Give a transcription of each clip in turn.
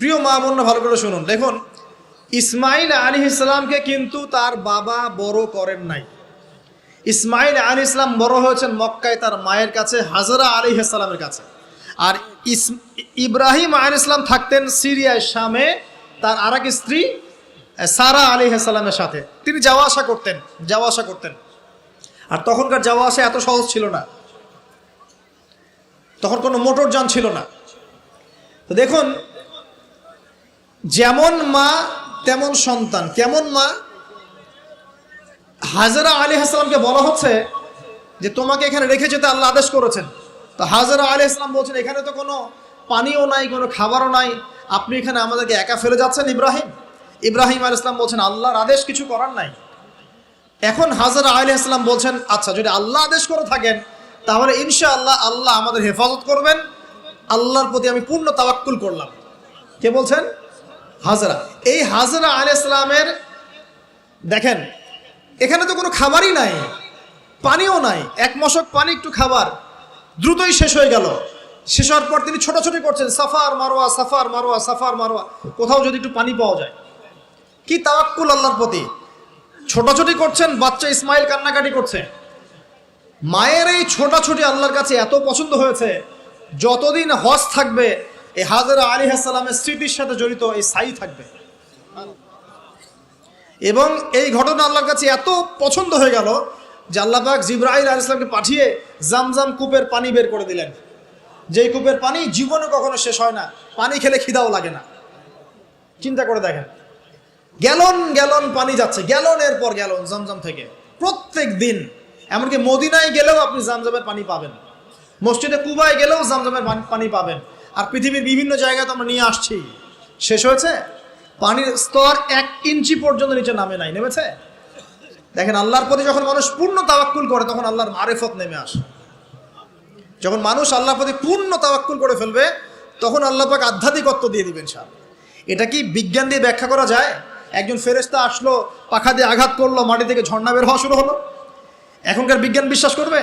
প্রিয় মা বোনরা ভালো করে শুনুন। দেখুন, ইসমাইল আলী ইসলামকে কিন্তু তার বাবা বড় করেন নাই। ইসমাইল আলী ইসলাম বড় হয়েছেন মক্কায় তার মায়ের কাছে, হাজরা আলী ইসলামের কাছে। আর ইস ইব্রাহিম আলী ইসলাম থাকতেন সিরিয়ায় শামে, তার আর এক স্ত্রী সারা আলী ইসলামের সাথে। তিনি যাওয়া আসা করতেন, যাওয়া আসা করতেন। আর তখনকার যাওয়া আসা এত সহজ ছিল না। তখন কোনো মোটর যান ছিল না। তো দেখুন যেমন মা, তেমন সন্তান। কেমন মা? হাজারা আলী হাসলামকে বলা হচ্ছে যে, তোমাকে এখানে রেখে যেতে আল্লাহ আদেশ করেছেন। তো হাজারা আলী ইসলাম বলছেন, এখানে তো কোনো পানিও নাই, কোনো খাবারও নাই। আপনি এখানে আমাদেরকে একা ফেলে যাচ্ছেন, ইব্রাহিম? ইব্রাহিম আল ইসলাম বলছেন, আল্লাহর আদেশ কিছু করার নাই। এখন হাজারা আলী ইসলাম বলছেন আচ্ছা যদি আল্লাহ আদেশ করে থাকেন, তাহলে ইনশা আল্লাহ আল্লাহ আমাদের হেফাজত করবেন। আল্লাহর প্রতি আমি পূর্ণ তাওয়াক্কুল করলাম। কে বলছেন? হাজরা। এই হাজরা আলী ইসলামের দেখেন, এখানে তো কোনো খাবারই নাই, পানিও নাই, এক মশক পানি, একটু খাবার, দ্রুতই শেষ হয়ে গেল। শেষ হওয়ার পর তিনি ছোটাছুটি করছেন, Safa Marwa Safa Marwa Safa Marwa, কোথাও যদি একটু পানি পাওয়া যায়। কি তাওয়াক্কুল আল্লাহর প্রতি? ছোটাছুটি করছেন, বাচ্চা ইসমাইল কান্নাকাটি করছে। মায়ের এই ছোটাছুটি আল্লাহর কাছে এত পছন্দ হয়েছে, যতদিন হজ থাকবে এই হাজারা আলী হাসালামের স্মৃতির সাথে জড়িত এই সাই থাকবে। এবং এই ঘটনা আল্লাহর কাছে এত পছন্দ হয়ে গেল যে আল্লাহ পাক জিব্রাহিল আল ইসলামকে পাঠিয়ে জামজাম কূপের পানি বের করে দিলেন। যেই কূপের পানি জীবনে কখনো শেষ হয় না, পানি খেলে খিদাও লাগে না। চিন্তা করে দেখেন। গ্যালন গ্যালন পানি যাচ্ছে, গ্যালনের পর গ্যালন জমজম থেকে। প্রত্যেক দিন, এমনকি মদিনায় গেলেও আপনি জামজামের পানি পাবেন। মসজিদে কুবায় গেলেও জামজামের পানি পাবেন। আর পৃথিবীর বিভিন্ন জায়গায় তো আমরা নিয়ে আসছি। শেষ হয়েছে? পানির স্তর এক ইঞ্চি পর্যন্ত নিচে নামে নাই, নেমেছে? দেখেন, আল্লাহর প্রতি যখন মানুষ পূর্ণ তাওয়াক্কুল করে, তখন আল্লাহর মারেফত নেমে আসে। যখন মানুষ আল্লাহর প্রতি পূর্ণ তাওয়াক্কুল করে ফেলবে, তখন আল্লাহ পাক আধ্যাত্মিকত্ব দিয়ে দিবেন সার এটা কি বিজ্ঞান দিয়ে ব্যাখ্যা করা যায়? একজন ফেরেস্তা আসলো, পাখা দিয়ে আঘাত করল, মাটি থেকে ঝর্ণা বের হওয়া শুরু হলো। এখনকার বিজ্ঞান বিশ্বাস করবে?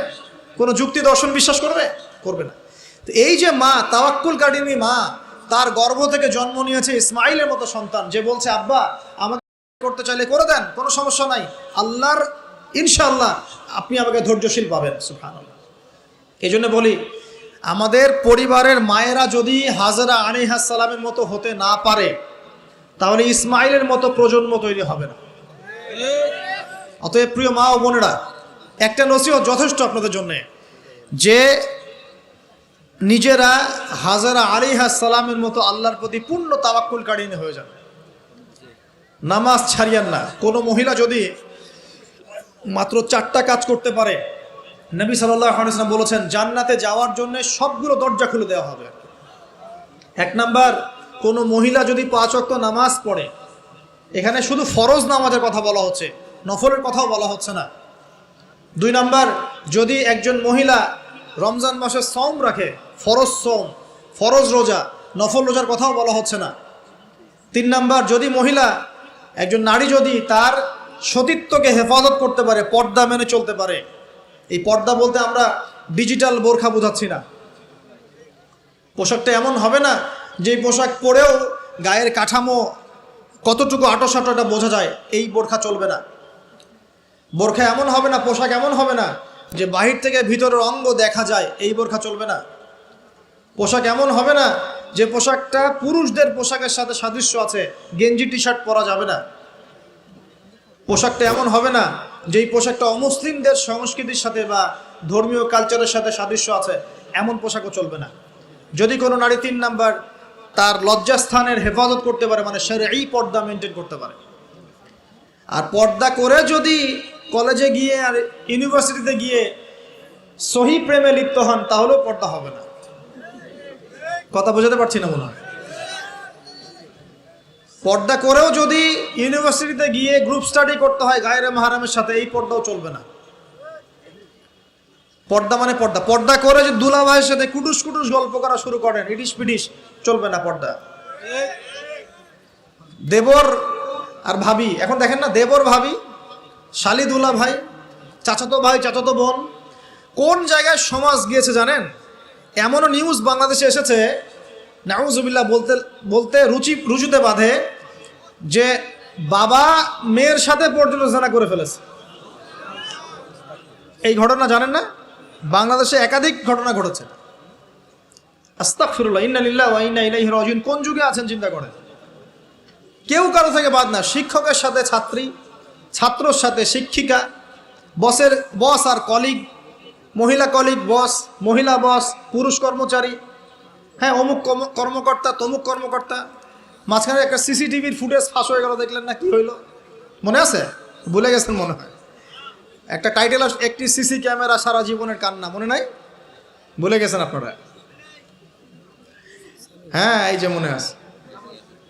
কোনো যুক্তি দর্শন বিশ্বাস করবে? করবে না। তো এই যে মা, তাওয়াক্কুল কাটিনী মা, তার গর্ভ থেকে জন্ম নিয়েছে ইসমাইলের মতো সন্তান। যে বলছে, আব্বা, আমাকে করতে চাইলে করে দেন, কোনো সমস্যা নাই। আল্লাহর, ইনশাআল্লাহ, আপনি আমাকে ধৈর্যশীল পাবেন। সুবহানাল্লাহ। এই জন্য বলি, আমাদের পরিবারের মায়েরা যদি হাজারা সালামের মতো হতে না পারে, তাহলে ইসমাইলের মতো প্রজন্ম তৈরি হবে না। অতএব প্রিয় মা ও বোনেরা, একটা নসিহত যথেষ্ট আপনাদের জন্য। যে নিজেরা হাজারা আলিহাস সালামের মতো আল্লাহর প্রতি পূর্ণ তাওয়াক্কুল কারিয়ে হয়ে যাবে। নামাজ ছাড়িয়ান না। কোনো মহিলা যদি মাত্র চারটা কাজ করতে পারে, নবী সাল্লাম বলেছেন, জান্নাতে যাওয়ার জন্য সবগুলো দরজা খুলে দেওয়া হবে। এক নাম্বার, কোনো মহিলা যদি পাঁচ অক্ত নামাজ পড়ে, এখানে শুধু ফরজ নামাজের কথা বলা হচ্ছে, নফলের কথাও বলা হচ্ছে না। দুই নাম্বার, যদি একজন মহিলা রমজান মাসে সম রাখে ফরজ সম ফরজ রোজা, নফল রোজার কথাও বলা হচ্ছে না। তিন নাম্বার, যদি মহিলা, একজন নারী যদি তার সতীত্বকে হেফাজত করতে পারে, পর্দা মেনে চলতে পারে, এই পর্দা বলতে আমরা ডিজিটাল বোরখা বোঝাচ্ছি না। পোশাকটা এমন হবে না যে পোশাক পরেও গায়ের কাঠামো কতটুকু আটো সাটোটা বোঝা যায়, এই বোরখা চলবে না। বোরখা এমন হবে না, পোশাক এমন হবে না, যে বাহির থেকে ভিতরের অঙ্গ দেখা যায়, এই বোরখা চলবে না। পোশাক এমন হবে না যে পোশাকটা পুরুষদের পোশাকের সাথে সাদৃশ্য আছে। গেঞ্জি টি শার্ট পরা যাবে না। পোশাকটা এমন হবে না যেই পোশাকটা অমুসলিমদের সংস্কৃতির সাথে বা ধর্মীয় কালচারের সাথে সাদৃশ্য আছে, এমন পোশাকও চলবে না। যদি কোনো নারী তিন নাম্বার তার লজ্জাস্থানের হেফাজত করতে পারে মানে সে এই পর্দা মেনটেন করতে পারে। আর পর্দা করে যদি কলেজে গিয়ে আর ইউনিভার্সিটিতে গিয়ে সহি প্রেমে লিপ্ত হন, তাহলেও পর্দা হবে না। কথা বোঝাতে পারছি না মনে পর্দা করেও যদি ইউনিভার্সিটিতে গিয়ে গ্রুপ স্টাডি করতে হয় গায়ের মাহারামের সাথে, এই পর্দাও চলবে না। পর্দা মানে পর্দা। পর্দা করে যে দুলা ভাইয়ের সাথে কুটুস কুটুস গল্প করা শুরু করেন ইডিস পিডিস চলবে না পর্দা। দেবর আর ভাবি, এখন দেখেন না, দেবর ভাবি, শালি দুলা ভাই চাচাতো ভাই, চাচাতো বোন, কোন জায়গায় সমাজ গিয়েছে জানেন? এমনও নিউজ বাংলাদেশে এসেছে, নাউজুবিল্লাহ বলতে বলতে রুচি রুজুতে বাঁধে যে বাবা মেয়ের সাথে পর্যন্ত জানা করে ফেলেছে। এই ঘটনা জানেন না? বাংলাদেশে একাধিক ঘটনা ঘটেছে। আস্তাগফিরুল্লাহ, ইন্না লিল্লাহি ওয়া ইন্না ইলাইহি রাজিউন। কোন যুগে আছেন চিন্তা করেন? কেউ কারও থেকে বাদ না, শিক্ষকের সাথে ছাত্রী, ছাত্রর সাথে শিক্ষিকা, বসের, বস আর কলিগ মহিলা কলিগ বস, মহিলা বস, পুরুষ কর্মচারী হ্যাঁ অমুক কর্ম- কর্মকর্তা, তমুক কর্মকর্তা। মাঝখানে একটা সিসিটিভির ফুটেজ ফাঁস হয়ে গেল, দেখলেন না কি হইল? মনে আছে? ভুলে গেছেন মনে হয়। একটা টাইটেল একটি সিসি ক্যামেরা সারা জীবনের কান্না, মনে নাই? ভুলে গেছেন আপনারা? হ্যাঁ এই যে মনে আছে।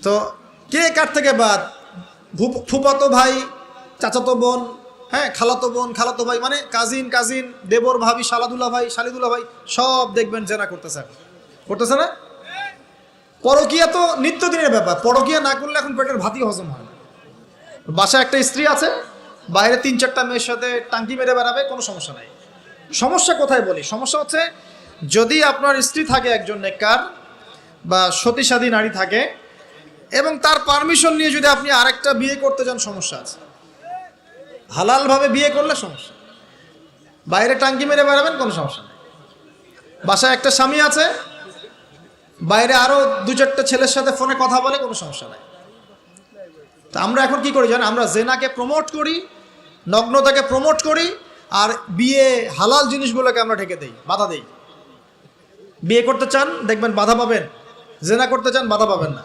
তো কে কার থেকে বাদ? ফুফাতো ভাই, চাচাতো বোন হ্যাঁ খালাতো বোন, খালাতো ভাই মানে কাজিন কাজিন দেবর ভাবি, শালাদুল্লাহ ভাই, শালিদুল্লাহ ভাই, সব দেখবেন জেনা করতেছে। করতেছে না? পরকিয়া তো নিত্যদিনের ব্যাপার। পরকিয়া না করলে এখন পেটের ভাতই হজম হয় বাসায় একটা স্ত্রী আছে, বাইরে তিন চারটা মেয়ের সাথে টাঙ্কি মেরে বেড়াবে, কোনো সমস্যা নাই। সমস্যা কোথায় বলি? সমস্যা হচ্ছে, যদি আপনার স্ত্রী থাকে একজন নেককার বা সতীসাধী নারী থাকে, এবং তার পারমিশন নিয়ে যদি আপনি আরেকটা বিয়ে করতে যান, সমস্যা আছে। হালালভাবে বিয়ে করলে সমস্যা বাইরে টাঙ্কি মেরে বেড়াবেন, কোনো সমস্যা নেই। বাসায় একটা স্বামী আছে, বাইরে আরও দু চারটা ছেলের সাথে ফোনে কথা বলে, কোনো সমস্যা নাই। তা আমরা এখন কি করি জানেন? আমরা জেনাকে প্রমোট করি, নগ্নতাকে প্রমোট করি, আর বিয়ে হালাল জিনিসগুলোকে আমরা ঢেকে দেই, বাধা দেই। বিয়ে করতে চান, দেখবেন বাধা পাবেন। জেনা করতে চান, বাধা পাবেন না।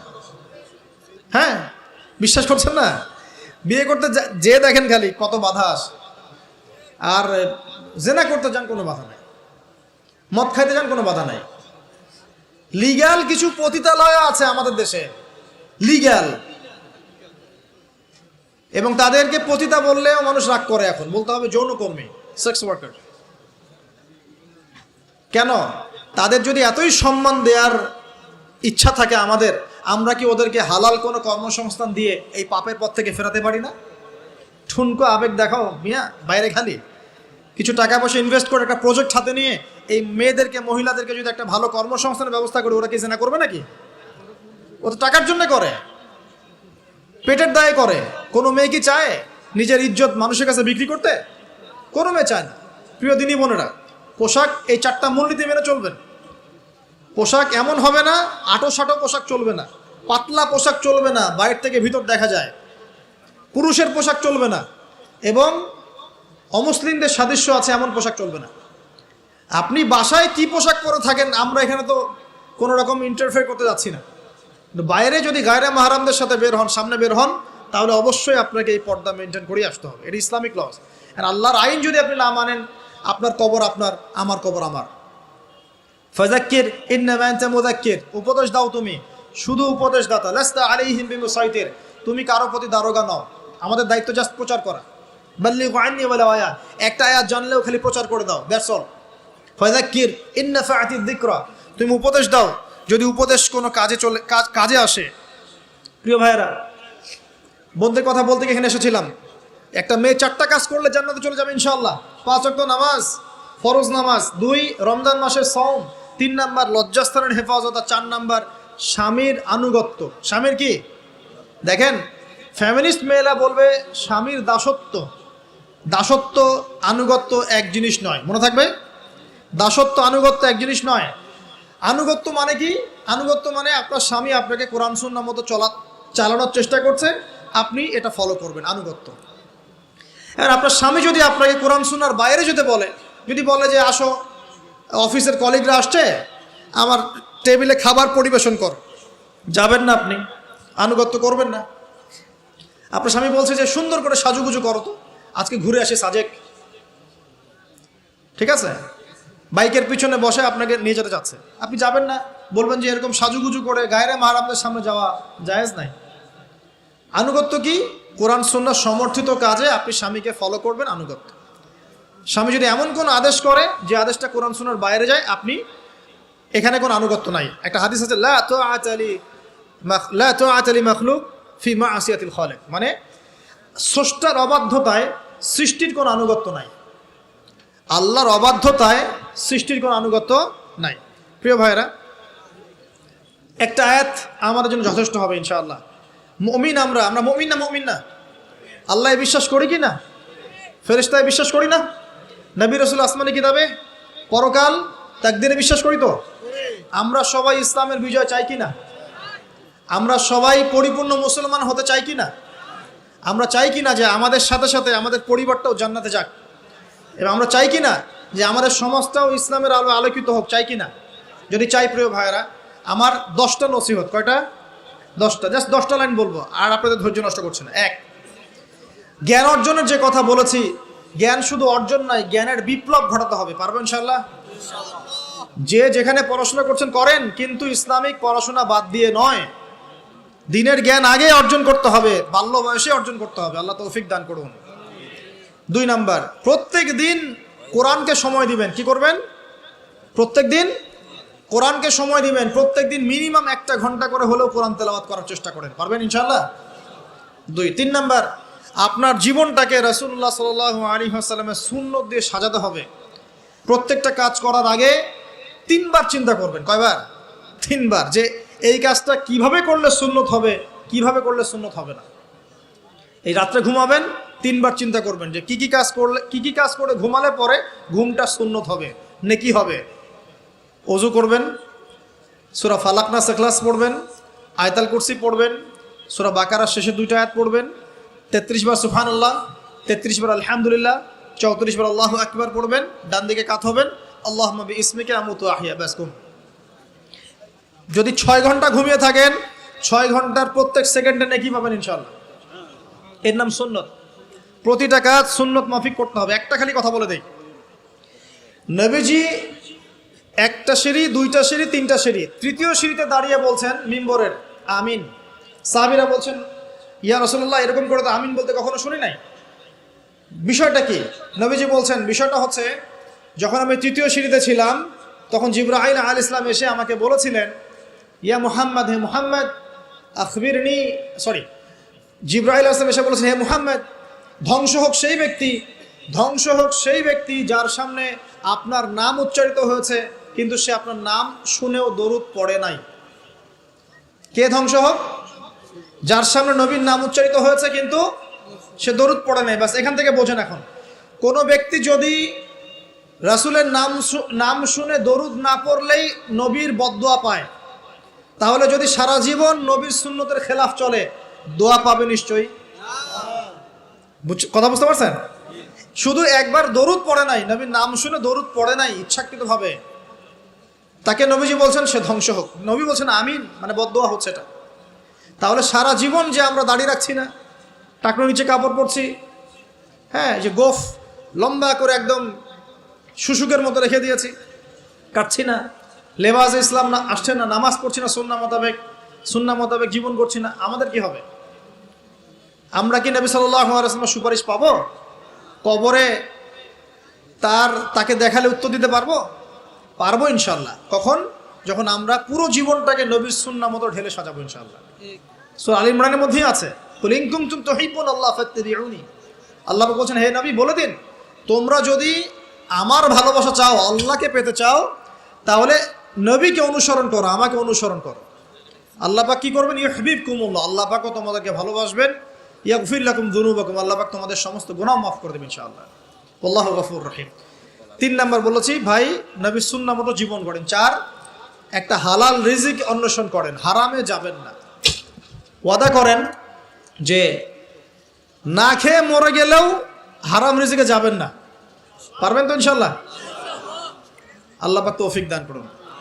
হ্যাঁ? বিশ্বাস করছেন না? বিয়ে করতে যা- দেখেন খালি কত বাধা আসে। আর জেনা করতে যান কোনো বাধা নাই। মদ খাইতে যান কোনো বাধা নাই। লিগ্যাল কিছু পতিতালয় আছে আমাদের দেশে। লিগ্যাল। এবং তাদেরকে পতিতা বললেও মানুষ রাগ করে এখন। বলতে হবে যৌনকর্মী সেক্স ওয়ার্কার কেন? তাদের যদি এতই সম্মান দেওয়ার ইচ্ছা থাকে আমাদের আমরা কি ওদেরকে হালাল কোনো কর্মসংস্থান দিয়ে এই পাপের পথ থেকে ফেরাতে পারি না? ঠুনকো আবেগ দেখাও, মিয়া, বাইরে খালি। কিছু টাকা পয়সা ইনভেস্ট করে একটা প্রজেক্ট হাতে নিয়ে এই মেয়েদেরকে, মহিলাদেরকে যদি একটা ভালো কর্মসংস্থানের ব্যবস্থা করে, ওরা কি জেনা করবে নাকি? ও তো টাকার জন্য করে, পেটের দায়ে করে। কোনো মেয়ে কি চায় নিজের ইজ্জত মানুষের কাছে বিক্রি করতে? কোনো মেয়ে চায় না। প্রিয় দিনী বোনেরা, পোশাক এই চারটা মূলনীতি মেনে চলবেন। পোশাক এমন হবে না, আটো সাটো পোশাক চলবে না, পাতলা পোশাক চলবে না বাইরে থেকে ভিতর দেখা যায়। পুরুষের পোশাক চলবে না এবং অমুসলিমদের সাদৃশ্য আছে, এমন পোশাক চলবে না। আপনি বাসায় কি পোশাক পরে থাকেন, আমরা এখানে তো কোনো রকম ইন্টারফেয়ার করতে যাচ্ছি না। বাইরে যদি গায়রা মাহারামদের সাথে বের হন, সামনে বের হন, তাহলে অবশ্যই আপনাকে এই পর্দা মেনটেন করে আসতে হবে। এটা ইসলামিক লস আর আল্লাহর আইন যদি আপনি না মানেন, আপনার কবর আপনার, আমার কবর আমার। ফাজাক্কির ইন্নামান্তা মুদাক্কির উপদেশ দাও তুমি। শুধু উপদেশ দাতা লাস্তা আলাইহিম বিমুসাইতির। তুমি কারও প্রতি দারোগা নও। আমাদের দায়িত্ব জাস্ট প্রচার করা। বাল্লি আইনি ওয়ালা আয়া একটা আয়াত জানলেও খালি প্রচার করে দাও। That's all. ফাজাক্কির ইন্না ফাআতি যিকরা। তুমি উপদেশ দাও। যদি উপদেশ কোনো কাজে চলে, কাজ, কাজে আসে। প্রিয় ভাইয়েরা, বন্ধুদের কথা বলতে এখানে এসেছিলাম। একটা মেয়ে চারটা কাজ করলে জান্নাতে চলে যাবে ইনশাল্লাহ পাঁচ ওয়াক্ত নামাজ, ফরজ নামাজ, দুই রমজান মাসের সওম। তিন নাম্বার লজ্জাস্থানের হেফাজত আর চার নাম্বার স্বামীর আনুগত্য। স্বামীর কি? দেখেন ফ্যামিলিস্ট মেয়েরা বলবে স্বামীর দাসত্ব। দাসত্ব, আনুগত্য এক জিনিস নয়। মনে থাকবে? দাসত্ব, আনুগত্য এক জিনিস নয়। আনুগত্য মানে কি? আনুগত্য মানে আপনার স্বামী আপনাকে কোরআন, সুন্নার মতো চলা, চালানোর চেষ্টা করছে, আপনি এটা ফলো করবেন, আনুগত্য। এবার আপনার স্বামী যদি আপনাকে কোরআন, সুন্নার বাইরে যেতে বলে, যদি বলে যে আসো অফিসের কলিগরা আসছে, আমার টেবিলে খাবার পরিবেশন কর। যাবেন না আপনি, আনুগত্য করবেন না। আপনার স্বামী বলছে যে, সুন্দর করে সাজুগুজু করো তো, আজকে ঘুরে আসে সাজেক। ঠিক আছে? বাইকের পিছনে বসে আপনাকে নিয়ে যেতে চাচ্ছে। আপনি যাবেন না, বলবেন যে এরকম সাজুগুজু করে গায়রে মাহারামদের সামনে যাওয়া জায়েজ নাই। আনুগত্য কি? কোরআন সন্ন্যাস সমর্থিত কাজে আপনি স্বামীকে ফলো করবেন আনুগত্য। স্বামী যদি এমন কোনো আদেশ করে যে আদেশটা কোরআন সুন্নার বাইরে যায়, আপনি এখানে কোনো আনুগত্য নাই। একটা হাদিস আছে, লা তো আতালি লা তো আতালি মখলুক ফি মা আসিয়াতিল খলেক মানে স্রষ্টার অবাধ্যতায় সৃষ্টির কোনো আনুগত্য নাই। আল্লাহর অবাধ্যতায় সৃষ্টির কোনো আনুগত্য নাই। প্রিয় ভাইয়েরা, একটা আয়াত আমাদের জন্য যথেষ্ট হবে ইনশাআল্লাহ। মমিন আমরা আমরা মমিন না মমিন না? আল্লাহ বিশ্বাস করি কি না? ফেরেস্তায় বিশ্বাস করি না? নবী রসুল আসমানি কিতাবে? পরকাল তাকদিরে বিশ্বাস করি তো? আমরা সবাই ইসলামের বিজয় চাই কি না আমরা সবাই পরিপূর্ণ মুসলমান হতে চাই কি না আমরা চাই কি না যে আমাদের সাথে সাথে আমাদের পরিবারটাও জান্নাতে যাক? এবং আমরা চাই কি না যে আমাদের সমাজটাও ইসলামের আলো আলোকিত হোক, চাই কি না যদি চাই, প্রিয় ভাইয়েরা, আমার দশটা নসিহত। কয়টা? দশটা। জাস্ট দশটা লাইন বলব, আর আপনাদের ধৈর্য নষ্ট করছে না। এক, জ্ঞান অর্জনের যে কথা বলেছি জ্ঞান শুধু অর্জন নয় জ্ঞানের বিপ্লব ঘটাতে হবে। পারবেন ইনশাল্লাহ যে যেখানে পড়াশোনা করছেন, করেন, কিন্তু ইসলামিক পড়াশোনা বাদ দিয়ে নয়। দিনের জ্ঞান আগে অর্জন করতে হবে, বাল্য বয়সে অর্জন করতে হবে। আল্লাহ তৌফিক দান করুন। দুই নাম্বার, প্রত্যেক দিন কোরআনকে সময় দিবেন। কি করবেন? প্রত্যেক দিন কোরআনকে সময় দিবেন। প্রত্যেক দিন মিনিমাম একটা ঘণ্টা করে হলেও কোরআন তেলাওয়াত করার চেষ্টা করেন। পারবেন ইনশাল্লাহ দুই, তিন নাম্বার আপনার জীবনটাকে রসুল্লাহ সাল আলী আসাল্লামের শূন্য দিয়ে সাজাতে হবে। প্রত্যেকটা কাজ করার আগে তিনবার চিন্তা করবেন। কয়বার? তিনবার। যে এই কাজটা কীভাবে করলে সুন্নত হবে, কীভাবে করলে সুন্নত হবে না। এই রাত্রে ঘুমাবেন, তিনবার চিন্তা করবেন যে কি কি কাজ করলে, কি কি কাজ করে ঘুমালে পরে ঘুমটা সুন্নত হবে, নেকি হবে। অজু করবেন, সুরা ফালাকনা সেখলাস পড়বেন, আয়তাল কুরসি পড়বেন, সুরা বাকারার শেষে দুইটা আয়াত পড়বেন তেত্রিশ বার সুফান আল্লাহ তেত্রিশ বার আলহামদুলিল্লাহ, চৌত্রিশ বার আল্লাহ একবার পড়বেন ডান দিকে কাত হবেন আল্লাহ নবী ইসমিকে আমুতু আহিয়া ব্যাস, ঘুম। যদি ছয় ঘণ্টা ঘুমিয়ে থাকেন, ছয় ঘণ্টার প্রত্যেক সেকেন্ডে নেকি পাবেন ইনশাল্লাহ এর নাম সুন্নত। প্রতিটা কাজ সুন্নত মাফিক করতে হবে। একটা খালি কথা বলে দেই। নবীজি একটা সিঁড়ি, দুইটা সিঁড়ি, তিনটা সিঁড়ি, তৃতীয় সিঁড়িতে দাঁড়িয়ে বলছেন মিম্বরের, আমিন। সাহাবিরা বলছেন ইয়া রসল্লাহ এরকম করে তো আমিন বলতে কখনো শুনি নাই? বিষয়টা কি? নবীজি বলছেন, বিষয়টা হচ্ছে, যখন আমি তৃতীয় সিঁড়িতে ছিলাম, তখন জিব্রাহিল আল ইসলাম এসে আমাকে বলেছিলেন, ইয়া মুহাম্মদ, হে মুহাম্মদ, আখবিরনি সরি জিব্রাহিল আসলাম এসে বলেছেন, হে মুহাম্মদ, ধ্বংস হোক সেই ব্যক্তি, ধ্বংস হোক সেই ব্যক্তি যার সামনে আপনার নাম উচ্চারিত হয়েছে, কিন্তু সে আপনার নাম শুনেও দরুদ পড়ে নাই। কে ধ্বংস হোক? যার সামনে নবীর নাম উচ্চারিত হয়েছে কিন্তু সে দরুদ পড়ে নাই। বাস এখান থেকে বোঝেন এখন। কোনো ব্যক্তি যদি রাসুলের নাম নাম শুনে দরুদ না পড়লেই নবীর বদদোয়া পায়, তাহলে যদি সারা জীবন নবীর সুন্নতের খেলাফ চলে, দোয়া পাবে নিশ্চয়ই। কথা বুঝতে পারছেন? শুধু একবার দরুদ পড়ে নাই, নবীর নাম শুনে দরুদ পড়ে নাই, ইচ্ছাকৃতভাবে। তাকে নবীজি বলছেন, সে ধ্বংস হোক। নবী বলছেন, আমিন। মানে বদদোয়া হচ্ছে এটা। তাহলে সারা জীবন যে আমরা দাঁড়িয়ে রাখছি না টাকনোর নিচে কাপড় পরছি হ্যাঁ যে গোফ লম্বা করে একদম শুশুকের মতো রেখে দিয়েছি, কাটছি না লেবাজ ইসলাম না, আসছে না, নামাজ পড়ছি না সুন্না মোতাবেক সুন্না মোতাবেক জীবন করছি না, আমাদের কি হবে? আমরা কি নবী সাল্লামের সুপারিশ পাবো? কবরে তার, তাকে দেখালে উত্তর দিতে পারব? পারব ইনশাল্লাহ কখন? যখন আমরা পুরো জীবনটাকে নবীর সুন্না মতো ঢেলে সাজাবো ইনশাল্লাহ সো আল ইমরানের মধ্যেই আছে আল্লাহ আল্লাহ বলছেন, হে নবী, বলে দিন, তোমরা যদি আমার ভালোবাসা চাও, আল্লাহকে পেতে চাও, তাহলে নবীকে অনুসরণ করো, আমাকে অনুসরণ করো। আল্লাহ পাক কি করবেন? ইহবিব কুমুল্লাহ আল্লাহ পাকও তোমাদেরকে ভালোবাসবেন। ইয়া ইয়াগফিল্লাকুম দুনুবাকুম আল্লাহ পাক তোমাদের সমস্ত গুনাহ মাফ করে দেবেন ইনশাআল্লাহ। আল্লাহ গফুর রহিম। তিন নাম্বার বলেছি, ভাই নবী সুন্না মতো জীবন করেন চার একটা হালাল রিজিক অন্বেষণ করেন, হারামে যাবেন না। ওয়াদা করেন যে না খেয়ে মরে গেলেও হারাম রিজিকে যাবেন না। পারবেন তো ইনশাল্লাহ আল্লাহ তৌফিক দান করুন।